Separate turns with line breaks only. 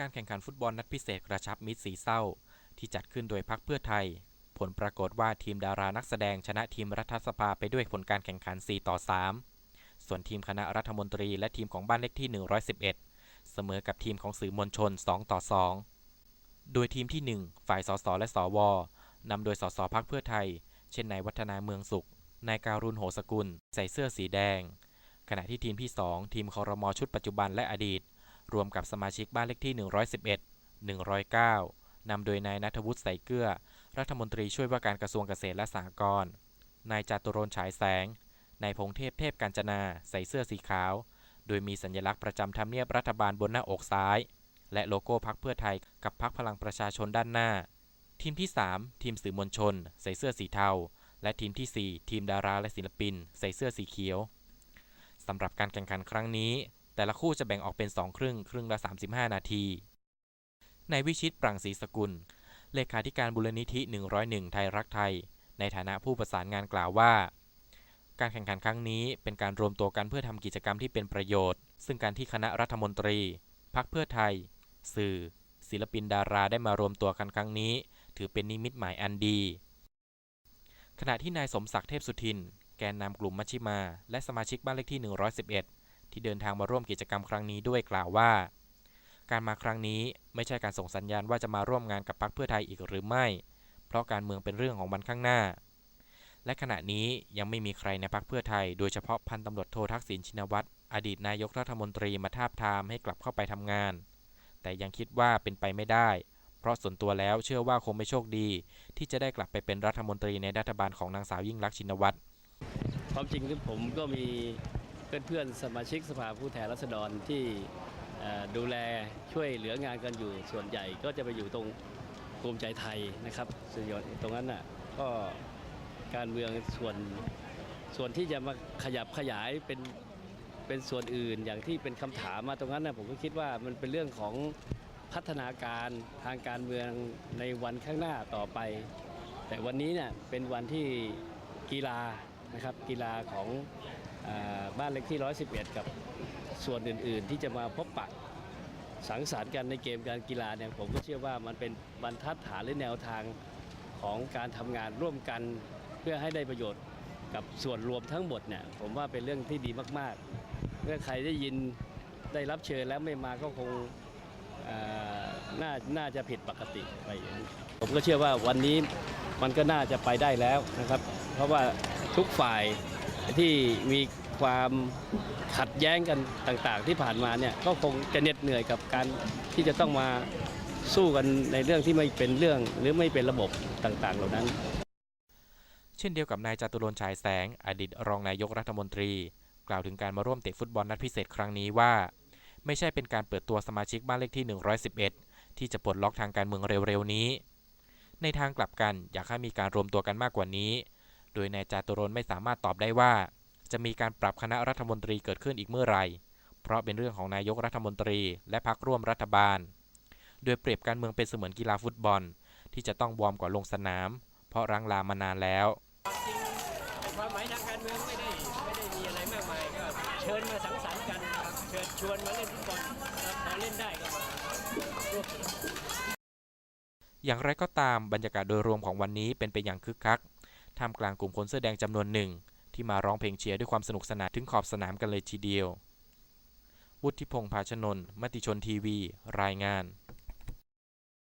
การแข่งขันฟุตบอลนัดพิเศษกระชับมิตรสีเศร้า ที่จัดขึ้นโดยพรรคเพื่อไทย ผลปรากฏว่าทีมดารานักแสดงชนะทีมรัฐสภาไปด้วยผลการแข่งขัน 4 ต่อ 3 ส่วนทีมคณะรัฐมนตรีและทีมของบ้านเลขที่ 111 เสมอกับทีมของสื่อมวลชน 2 ต่อ 2 โดยทีมที่ 1 ฝ่ายสสและสวนำโดยสสพักเพื่อไทย เช่นนายวัฒนาเมืองสุขนายการุณโหสกุล ใส่เสื้อสีแดง ขณะที่ทีมที่ 2 ทีมคอรมอชุดปัจจุบันและอดีต รวมกับสมาชิกบ้านเลขที่ 111 109 นำโดยนายนัทวุฒิใสเกลือ รัฐมนตรีช่วยว่าการกระทรวงเกษตรและสหกรณ์นายจาตุรนฉายแสง นายพงเทพเทพกาญจนา ใส่เสื้อสีขาว โดยมีสัญลักษณ์ประจำทำเนียบรัฐบาลบนหน้าอกซ้าย และโลโก้พักเพื่อไทยกับพักพลังประชาชนด้านหน้า ทีมที่ 3 ทีมสื่อมวลชน ใส่เสื้อสีเทา และทีมทีสี่4 ทีมดาราและศิลปิน ใส่เสื้อสีเขียวสำหรับการแข่งขันครั้งนี้ แต่ละคู่จะแบ่งออกเป็น 2 ครึ่ง ครึ่งละ 35 นาทีนายวิชิตปรังศรีสกุล เลขาธิการบุรณิธิ 101 ไทยรักไทย ในฐานะผู้ประสานงานกล่าวว่า การแข่งขันครั้งนี้เป็นการรวมตัวกันเพื่อทำกิจกรรมที่เป็นประโยชน์ ซึ่งการที่คณะรัฐมนตรี พักเพื่อไทย สื่อ ศิลปินดาราได้มารวมตัวกันครั้งนี้ ถือเป็นนิมิตหมายอันดี ขณะที่นายสมศักดิ์เทพสุทิน แกนนำกลุ่มมัชชิมา และสมาชิกบ้านเลขที่ 111 ที่เดินทางมาร่วมกิจกรรมครั้งนี้ด้วยกล่าวว่า การมาครั้งนี้ไม่ใช่การส่งสัญญาณว่าจะมาร่วมงานกับพรรคเพื่อไทยอีกหรือไม่ เพราะการเมืองเป็นเรื่องของวันข้างหน้า และขณะนี้ยังไม่มีใครในพรรคเพื่อไทย โดยเฉพาะพันตำรวจโททักษิณชินวัตรอดีตนายกรัฐมนตรีมาทาบทามให้กลับเข้าไปทำงาน แต่ยังคิดว่าเป็นไปไม่ได้ เพราะส่วนตัวแล้วเชื่อว่าคงไม่โชคดี ที่จะได้กลับไปเป็นรัฐมนตรีในรัฐบาลของนางสาวยิ่งลักษณ์ชินวัตร
ความจริงที่ผมก็มี เพื่อนๆสมาชิกสภาผู้แทนราษฎรที่ดูแลช่วยเหลืองานกันอยู่ส่วนใหญ่ก็จะไปอยู่ตรงภูมิใจไทยนะครับส่วนตรงนั้นน่ะก็การเมืองส่วนส่วนที่จะมาขยับขยายเป็นเป็นส่วนอื่นอย่างที่เป็นคำถามมาตรงนั้นน่ะผมก็คิดว่ามันเป็นเรื่องของพัฒนาการทางการเมืองในวันข้างหน้าต่อไป แต่วันนี้เนี่ยเป็นวันที่กีฬานะครับกีฬาของ บ้านเล็กที่ 111 กับส่วนอื่น ๆ ที่จะมาพบปะสังสรรค์กันในเกมการกีฬาเนี่ยผมก็เชื่อว่ามันเป็นบรรทัดฐานหรือแนวทางของการทำงานร่วมกันเพื่อให้ได้ประโยชน์กับส่วนรวมทั้งหมดเนี่ยผมว่าเป็นเรื่องที่ดีมากๆเมื่อใครได้ยินได้รับเชิญแล้วไม่มาก็คงน่าน่าจะผิดปกติไปอย่างนี้ผมก็เชื่อว่าวันนี้มันก็น่าจะไปได้แล้วนะครับ เพราะว่าทุกฝ่าย ที่มีความขัดแย้งกันต่างๆ ที่ผ่านมาเนี่ยก็คงจะเหน็ดเหนื่อยกับการที่จะต้องมาสู้กันในเรื่องที่ไม่เป็นเรื่องหรือไม่เป็นระบบต่างๆ เหล่านั้น
เช่นเดียวกับนายจตุรนต์ฉายแสง อดีตรองนายกรัฐมนตรี กล่าวถึงการมาร่วมเตะฟุตบอลนัดพิเศษครั้งนี้ว่า ไม่ใช่เป็นการเปิดตัวสมาชิกบ้านเลขที่ 111 ที่จะปลดล็อกทางการเมืองเร็วๆนี้ ในทางกลับกันอยากให้มีการรวมตัวกันมากกว่านี้ โดยนายจาตุรนไม่สามารถตอบได้ว่า จะมีการปรับคณะรัฐมนตรีเกิดขึ้นอีกเมื่อไหร่ เพราะเป็นเรื่องของนายกรัฐมนตรีและพรรคร่วมรัฐบาล โดยเปรียบการเมืองเป็นเสมือนกีฬาฟุตบอล ที่จะต้องวอร์มก่อนลงสนาม เพราะรังลามานานแล้ว
ความหมายทางการเมืองไม่ได้ไม่ได้มีอะไรมากมายก็เชิญมาสังสรรค์กันเชิญชวนมาเล่นฟุตบอลพอเล่นได้ก็มา
อย่างไรก็ตามบรรยากาศโดยรวมของวันนี้เป็นไปอย่างคึกคัก ท่ามกลางกลุ่มคนเสื้อแดงจำนวนหนึ่ง ที่มาร้องเพลงเชียร์ด้วยความสนุกสนานถึงขอบสนามกันเลยทีเดียว วุฒิพงษ์ภาชนน์มติชนทีวี รายงาน